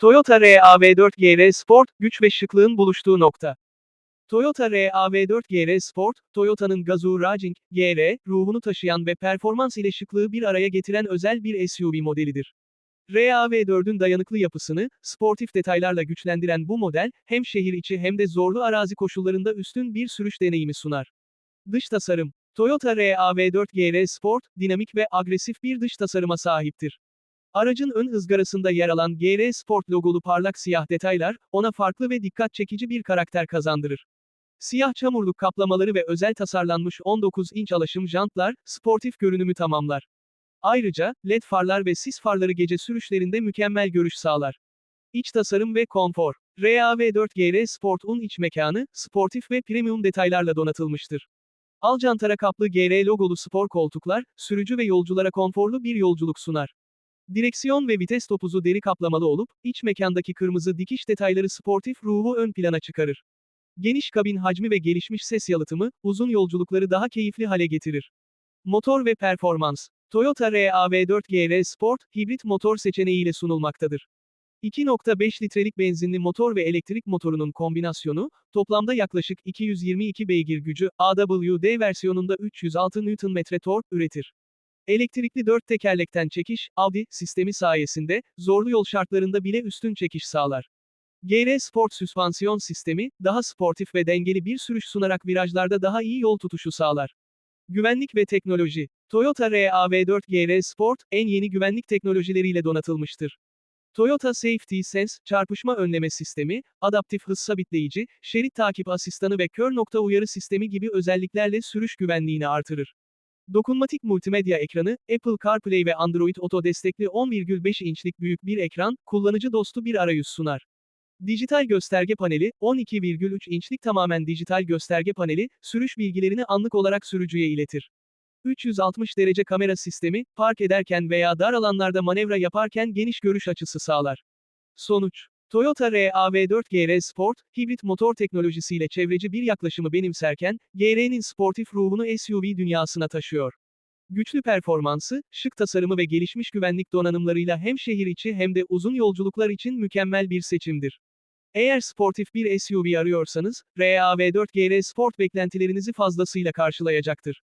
Toyota RAV4 GR Sport, güç ve şıklığın buluştuğu nokta. Toyota RAV4 GR Sport, Toyota'nın Gazoo Racing, GR, ruhunu taşıyan ve performans ile şıklığı bir araya getiren özel bir SUV modelidir. RAV4'ün dayanıklı yapısını, sportif detaylarla güçlendiren bu model, hem şehir içi hem de zorlu arazi koşullarında üstün bir sürüş deneyimi sunar. Dış tasarım Toyota RAV4 GR Sport, dinamik ve agresif bir dış tasarıma sahiptir. Aracın ön ızgarasında yer alan GR Sport logolu parlak siyah detaylar, ona farklı ve dikkat çekici bir karakter kazandırır. Siyah çamurluk kaplamaları ve özel tasarlanmış 19 inç alaşım jantlar, sportif görünümü tamamlar. Ayrıca, LED farlar ve sis farları gece sürüşlerinde mükemmel görüş sağlar. İç tasarım ve konfor. RAV4 GR Sport'un iç mekanı, sportif ve premium detaylarla donatılmıştır. Alcantara kaplı GR logolu spor koltuklar, sürücü ve yolculara konforlu bir yolculuk sunar. Direksiyon ve vites topuzu deri kaplamalı olup, iç mekandaki kırmızı dikiş detayları sportif ruhu ön plana çıkarır. Geniş kabin hacmi ve gelişmiş ses yalıtımı, uzun yolculukları daha keyifli hale getirir. Motor ve performans. Toyota RAV4 GR Sport, hibrit motor seçeneğiyle sunulmaktadır. 2.5 litrelik benzinli motor ve elektrik motorunun kombinasyonu, toplamda yaklaşık 222 beygir gücü, AWD versiyonunda 306 Nm tork üretir. Elektrikli dört tekerlekten çekiş, Audi, sistemi sayesinde, zorlu yol şartlarında bile üstün çekiş sağlar. GR Sport süspansiyon sistemi, daha sportif ve dengeli bir sürüş sunarak virajlarda daha iyi yol tutuşu sağlar. Güvenlik ve teknoloji. Toyota RAV4 GR Sport, en yeni güvenlik teknolojileriyle donatılmıştır. Toyota Safety Sense, çarpışma önleme sistemi, adaptif hız sabitleyici, şerit takip asistanı ve kör nokta uyarı sistemi gibi özelliklerle sürüş güvenliğini artırır. Dokunmatik multimedya ekranı, Apple CarPlay ve Android Auto destekli 10,5 inçlik büyük bir ekran, kullanıcı dostu bir arayüz sunar. Dijital gösterge paneli, 12,3 inçlik tamamen dijital gösterge paneli, sürüş bilgilerini anlık olarak sürücüye iletir. 360 derece kamera sistemi, park ederken veya dar alanlarda manevra yaparken geniş görüş açısı sağlar. Sonuç Toyota RAV4 GR Sport, hibrit motor teknolojisiyle çevreci bir yaklaşımı benimserken, GR'nin sportif ruhunu SUV dünyasına taşıyor. Güçlü performansı, şık tasarımı ve gelişmiş güvenlik donanımlarıyla hem şehir içi hem de uzun yolculuklar için mükemmel bir seçimdir. Eğer sportif bir SUV arıyorsanız, RAV4 GR Sport beklentilerinizi fazlasıyla karşılayacaktır.